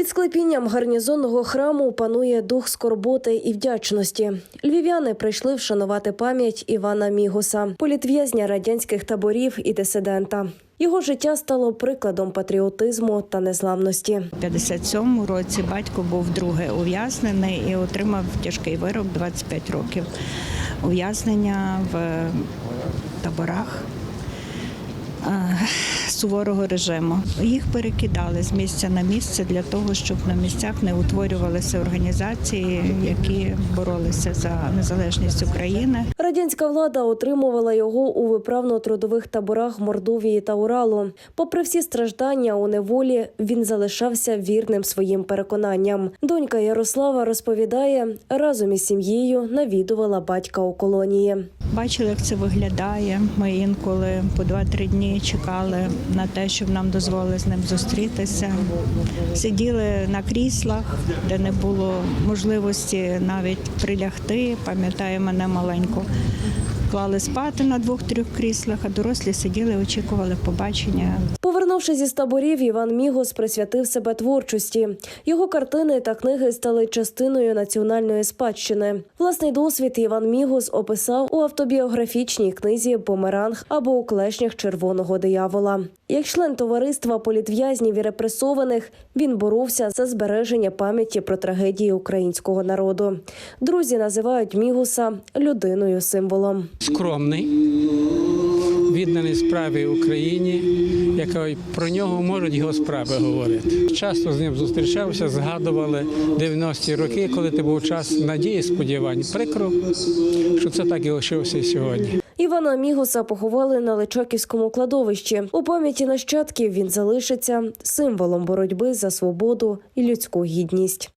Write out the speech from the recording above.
Під склепінням гарнізонного храму панує дух скорботи і вдячності. Львів'яни прийшли вшанувати пам'ять Івана Мігуса, політв'язня радянських таборів і дисидента. Його життя стало прикладом патріотизму та незламності. У 57 році батько був вдруге ув'язнений і отримав тяжкий вирок 25 років ув'язнення в таборах е, суворого режиму. Їх перекидали з місця на місце для того, щоб на місцях не утворювалися організації, які боролися за незалежність України. Радянська влада отримувала його у виправно-трудових таборах Мордовії та Уралу. Попри всі страждання у неволі, він залишався вірним своїм переконанням. Донька Ярослава розповідає, разом із сім'єю навідувала батька у колонії. Бачили, як це виглядає. Ми інколи по 2-3 дні чекали на те, щоб нам дозволили з ним зустрітися. Сиділи на кріслах, де не було можливості навіть прилягти. Пам'ятаю мене маленько. Клали спати на двох-трьох кріслах, а дорослі сиділи, очікували побачення. Повернувшись із таборів, Іван Мігос присвятив себе творчості. Його картини та книги стали частиною національної спадщини. Власний досвід Іван Мігос описав у автобіографічній книзі Померанг або у клешнях червоного диявола. Як член товариства політв'язнів і репресованих, він боровся за збереження пам'яті про трагедії українського народу. Друзі називають Мігуса людиною символом. скромний, відданий справі Україні, яка про нього можуть його справи говорити. Часто з ним зустрічався, згадували 90-ті роки, коли це був час надії, сподівань. Прикро, що це так і лишилося і сьогодні. Івана Мігуса поховали на Личаківському кладовищі. У пам'яті нащадків він залишиться символом боротьби за свободу і людську гідність.